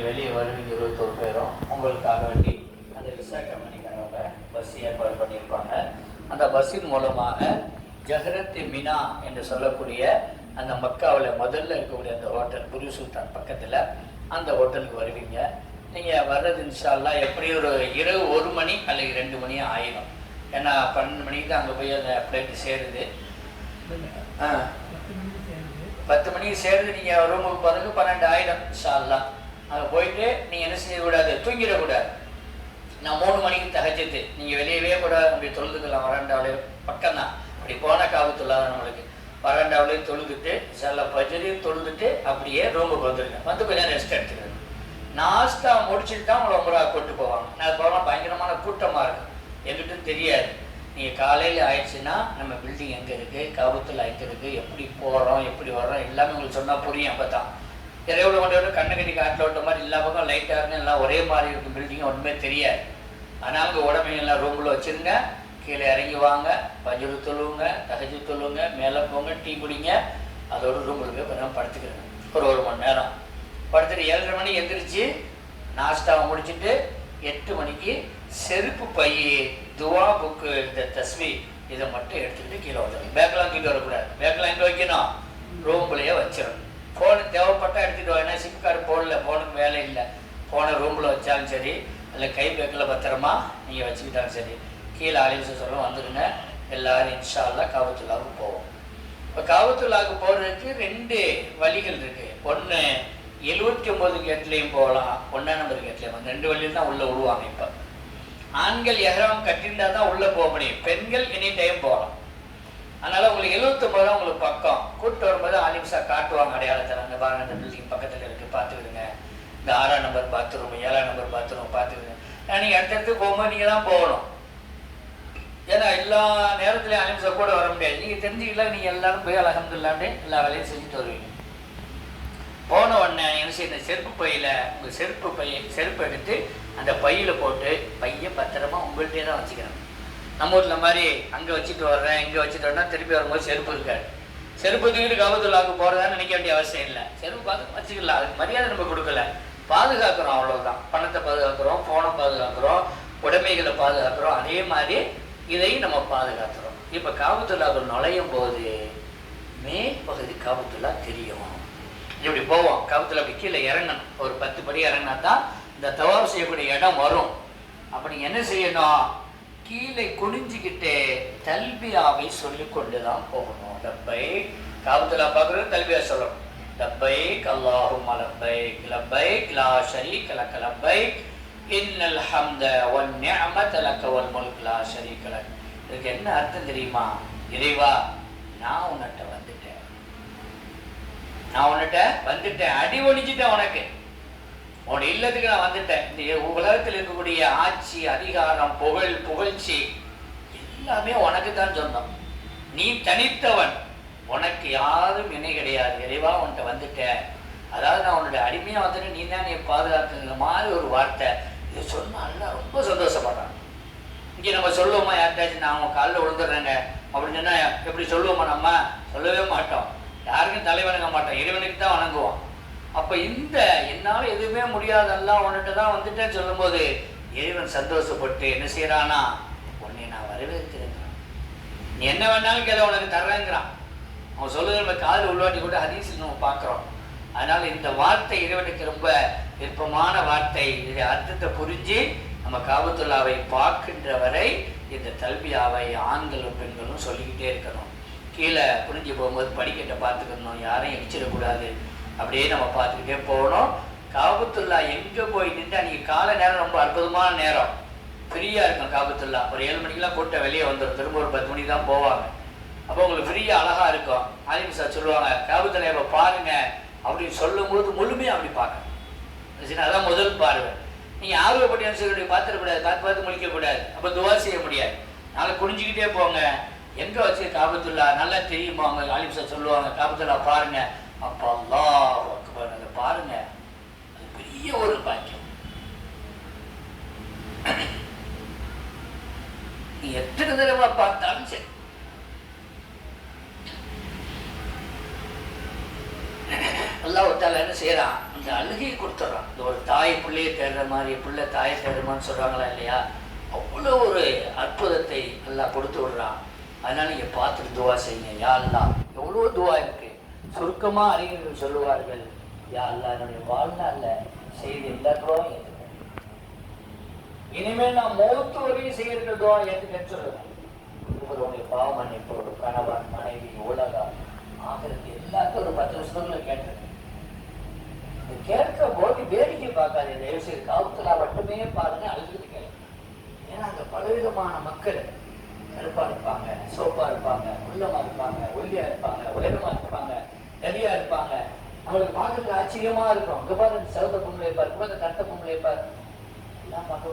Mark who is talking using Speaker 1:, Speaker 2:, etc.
Speaker 1: நீங்கள் வெளியே வருவீங்க இருபத்தோரு பேரும். உங்களுக்காக வேண்டி அந்த விசா கம்பெனிக்காரங்க பஸ் ஏற்பாடு பண்ணியிருப்பாங்க. அந்த பஸ்ஸின் மூலமாக ஜஹரத் மினா என்று சொல்லக்கூடிய அந்த மக்காவில் முதல்ல இருக்கக்கூடிய அந்த ஹோட்டல் குரு சுல்தான் பக்கத்தில் அந்த ஹோட்டலுக்கு வருவீங்க. நீங்கள் வர்றது இன்ஷால்லா எப்படி ஒரு இரவு ஒரு மணி அல்லது ரெண்டு மணி ஆயிடும். ஏன்னா பன்னெண்டு மணிக்கு தான் அங்கே போய் அந்த ஃப்ளைட்டு சேருது. ஆ. பத்து மணிக்கு சேர்ந்து நீங்கள் ரூமுக்கு போகிறதுக்கு பன்னெண்டு ஆயிடும் இன்ஷால்லாம் அங்கே போயிட்டு நீங்கள் என்ன செய்யக்கூடாது? தூங்கிடக்கூடாது. நான் மூணு மணிக்கு தகச்சிட்டு நீங்கள் வெளியவே கூட அப்படி தொழுதுக்கலாம் வராண்டாவிலே பக்கம் தான் அப்படி போன காபத்துள்ளா நம்மளுக்கு. வராண்டாவிலே தொழுதுட்டு சில பஜரையும் தொழுதுட்டு அப்படியே ரூமுக்கு வந்துருங்க. வந்து கொஞ்சம் ரெஸ்ட் எடுத்துக்கிறேன் நாஸ்டா முடிச்சுட்டு தான் உங்களை உங்களை கொண்டு போவாங்க. நான் போனால் பயங்கரமான கூட்டமாக இருக்கும் எங்கிட்டும் தெரியாது. நீங்கள் காலையில் ஆயிடுச்சுன்னா நம்ம பில்டிங் எங்கே இருக்குது கவுத்தில் எங்கே இருக்குது எப்படி போகிறோம் எப்படி வர்றோம்? எல்லாமே உங்களுக்கு சொன்னால் புரியும் அப்போ தான் இறைவுல கொண்டு கண்ணு கட்டி காட்டில் விட்ட மாதிரி எல்லா பக்கம் லைட்டாக இருக்கும் எல்லாம் ஒரே மாதிரி இருக்கும் பில்டிங் ஒன்றுமே தெரியாது. ஆனால் அவங்க உடம்பையும் உடம்பையெல்லாம் ரூமில் வச்சுருங்க. கீழே இறங்கி வாங்க. பஜ்ரு தொழுவுங்க தகஜு தொழுவுங்க மேலே போங்க டீ குடிங்க. அதோட ரூமில் போய் கொஞ்சம் படுத்துக்கிறேங்க ஒரு ஒரு மணி நேரம். படுத்துட்டு ஏழரை மணி எந்திரிச்சு நாஸ்டாவை முடிச்சுட்டு எட்டு மணிக்கு செருப்பு பை துவா புக்கு இந்த தஸ்வி இதை மட்டும் எடுத்துக்கிட்டு கீழே வந்துடும் பேக்கெல்லாம் கீழே வரக்கூடாது. பேக்கெல்லாம் எங்கே வைக்கணும்? ரூம்லேயே வச்சிடணும். ஃபோனு தேவைப்பட்டா எடுத்துகிட்டு வா ஏன்னா சிம் கார்டு போடல ஃபோனுக்கு வேலை இல்லை. ஃபோனை ரூமில் வச்சாலும் சரி இல்லை கை பேக்கில் பத்திரமா நீங்கள் வச்சுக்கிட்டாலும் சரி. கீழே அலிசு சொல்ல வந்துடுங்க எல்லோரும் இன்ஷா அல்லா காபத்துல்லாவுக்கு போவோம். இப்போ காபத்துல்லாவுக்கு போகிறதுக்கு ரெண்டு வழிகள் இருக்குது ஒன்று எழுபத்தி ஒம்பது கேட்லேயும் போகலாம். ஒன்றா நம்பர் கேட்லேயும் ரெண்டு வழியில் தான் உள்ளே விடுவாங்க இப்போ. ஆண்கள் எஹராம் கட்டியிருந்தா தான் உள்ளே போக முடியும். பெண்கள் எனி டைம் போகலாம். அதனால உங்களுக்கு எழுபத்தொம்பது தான் உங்களுக்கு பக்கம். கூட்டு வரும்போது ஆலிமிஷா காட்டுவாங்க அடையாளத்தில் அந்த பாருங்க இந்த பில்டிங் பக்கத்தில் இருக்கு. பார்த்துக்கிடுங்க இந்த ஆறாம் நம்பர் பாத்ரூம் ஏழாம் நம்பர் பாத்ரூம் பார்த்துக்கிடுங்க நீங்கள் அடுத்தடுத்து போகும்போது நீங்கள் தான் போகணும். ஏன்னா எல்லா நேரத்துலையும் ஆலிமிஷா கூட வர முடியாது. நீங்கள் தெரிஞ்சுக்கலாம் நீங்கள் எல்லாரும் போய் அலகம்துல்லாண்டே எல்லா வேலையும் செஞ்சுட்டு வருவீங்க. போன உடனே என்ன செய்ய செருப்பு பையில் உங்கள் செருப்பு பையை செருப்பு எடுத்து அந்த பையில் போட்டு பையை பத்திரமா உங்கள்கிட்டே தான் வச்சுக்கிறேன் நம்ம ஊரில் மாதிரி அங்கே வச்சுட்டு வர்றேன் இங்கே வச்சுட்டு வரேன் திருப்பி வரும்போது செருப்பு இருக்காது. செருப்பு தூக்கிட்டு காபத்துள்ளாவுக்கு போகிறதான்னு நினைக்க வேண்டிய அவசியம் இல்லை. செருப்பு பார்த்து வச்சுக்கலாம். அதுக்கு மரியாதை நம்ம கொடுக்கல. பாதுகாக்கிறோம் அவ்வளோதான் பணத்தை பாதுகாக்கிறோம் ஃபோனை பாதுகாக்கிறோம் உடைமைகளை பாதுகாக்கிறோம். அதே மாதிரி இதையும் நம்ம பாதுகாத்துறோம் இப்போ காபத்துள்ளாவுக்கு நுழையும் போது மே பகுதி காபத்துள்ளா தெரியும். இப்படி போவோம். காபத்தில் அப்படி கீழே இறங்கணும். ஒரு பத்து படி இறங்கினா தான் இந்த தவாப் செய்யக்கூடிய இடம் வரும். அப்படி என்ன செய்யணும்? கீழே குனிஞ்சுக்கிட்டு தல்பியாவை சொல்லி கொண்டு தான் போகணும். லப்பை காபத்துல பார்க்குறது தல்பியா சொல்லணும். லப்பைக் அல்லாஹும் லப்பைக் லப்பைக் லா ஷரீக லக லப்பைக் இன்னல் ஹம்த ஒன் நிஅமத லக ஒன் முல்க் லா ஷரீக லக். இதுக்கு என்ன அர்த்தம் தெரியுமா? இறைவா நான் உன்னிட்ட வந்துட்டேன். நான் உன்னிட்ட வந்துட்டேன். அடி ஒழிஞ்சிட்டேன் உனக்கு. உன் இல்லத்துக்கு நான் வந்துட்டேன். இந்த உலகத்தில் இருக்கக்கூடிய ஆட்சி அதிகாரம் புகழ் புகழ்ச்சி எல்லாமே உனக்கு தான் சொந்தம். நீ தனித்தவன். உனக்கு யாரும் இணை கிடையாது. இறைவா உன்கிட்ட வந்துட்டேன். அதாவது நான் உன்னுடைய அடிமையாக வந்துட்டு நீ தான் நீ பாதுகாக்குங்கிற மாதிரி ஒரு வார்த்தை. இது சொன்னால ரொம்ப சந்தோஷப்படுறான். இங்கே நம்ம சொல்லுவோமா யார்ட்டாச்சும் நான் உன் காலில் விழுந்துடுறேங்க. அப்படின்னு சொன்னா எப்படி சொல்லுவோமா நம்ம? சொல்லவே மாட்டோம். யாருக்கும் தலை வணங்க மாட்டோம். இறைவனுக்கு தான் வணங்குவோம். அப்ப இந்த என்னால எதுவுமே முடியாதெல்லாம் உன்கிட்ட தான் வந்துட்டேன்னு சொல்லும்போது இறைவன் சந்தோஷப்பட்டு என்ன செய்யறானா உன்னை நான் வரவேற்கிறேன். நீ என்ன வேணாலும் கேள உனக்கு தர்றேங்கிறான். அவன் சொல்லுறது நம்ம காதில் உள்வாட்டி கூட ஹதீஸில் நம்ம பார்க்குறோம். அதனால இந்த வார்த்தை இறைவனுக்கு ரொம்ப விருப்பமான வார்த்தை. இதை அர்த்தத்தை புரிஞ்சு நம்ம காபத்துல்லாவை பார்க்கின்ற வரை இந்த தல்பியாவை ஆண்களும் பெண்களும் சொல்லிக்கிட்டே இருக்கணும். கீழே புரிஞ்சு போகும்போது படிக்கட்டை பார்த்துக்கணும். யாரையும் இடிச்சிடக்கூடாது அப்படியே நம்ம பார்த்துக்கிட்டே போகணும். காபத்துல்லா எங்கே போய் நின்று அன்றைக்கி காலை நேரம் ரொம்ப அற்புதமான நேரம். ஃப்ரீயாக இருக்கும் காபத்துல்லா. ஒரு ஏழு மணிக்கெலாம் கூட்டம் வெளியே வந்துடும் திரும்ப ஒரு பத்து மணிக்கு தான் போவாங்க. அப்போ உங்களுக்கு ஃப்ரீயாக அழகாக இருக்கும். ஆலிம் சார் சொல்லுவாங்க காபத்துல்லா இப்போ பாருங்க அப்படின்னு சொல்லும்போது முழுமையாக அப்படி பார்க்கணும். அதான் முதல் பார்வை. நீங்கள் ஆர்வப்பட்டு அனுசரிக்க பார்த்துடக்கூடாது பார்த்து பார்த்து முழிக்கக்கூடாது. அப்போ துவா செய்ய முடியாது. நாளை குடிஞ்சிக்கிட்டே போங்க. எங்கே வச்சு காபத்துல்லா நல்லா தெரியுமா? அவங்க ஆலிம் சார் சொல்லுவாங்க காபத்துல்லா பாருங்க. அப்போ அல்லா அக்பர் அதை பாருங்க. அது பெரிய ஒரு பாக்கியம். நீ எத்தனை தடவை பார்த்தாலும் சரி. அல்லாஹ் தால என்ன செய்யறான்? அந்த அழுகையை கொடுத்துட்றான். இந்த ஒரு தாய் பிள்ளையை தேடுற மாதிரி பிள்ளை தாயை தேடுமான்னு சொல்றாங்களா இல்லையா? அவ்வளோ ஒரு அற்புதத்தை நல்லா கொடுத்து விடுறான். அதனால நீங்க பார்த்துட்டு துவா செய்யுங்க யா அல்லாஹ். எவ்வளோ துவா இருக்கு? சுருக்கமாக அறிஞர்கள் சொல்லுவார்கள் யா அல்லாஹ் என்னுடைய வாழ்நாளில் செய்த எல்லா இனிமேல் நான் மூத்து வரையும் செய்கிற துவா ஏற்றுக்கன்னு சொல்லுவேன். உங்களுடைய பாவ மன்னிப்பு ஒரு கணவன் மனைவி உலகம் ஆகிறது எல்லாத்தையும் ஒரு பத்து வருஷத்துக்குள்ள கேட்டிருக்கேன். கேட்கிற போது வேடிக்கை பார்க்காது தயவு செய்து காவத்துல மட்டுமே பாருங்க அழுதுட்டு கேளுங்க. ஏன்னா அந்த பலவிதமான மக்கள் கருப்பா இருப்பாங்க சோப்பா இருப்பாங்க உள்ளமா இருப்பாங்க ஒல்லியா இருப்பாங்க உயரமா இருப்பாங்க. நெறியா இருப்பாங்க. அவங்களுக்கு பார்க்கறதுக்கு ஆச்சரியமா இருக்கும். அங்க பாரு இந்த சிவந்த பொம்பளை பாரு கருத்த பொம்பளை பாரு எல்லாம் பார்க்க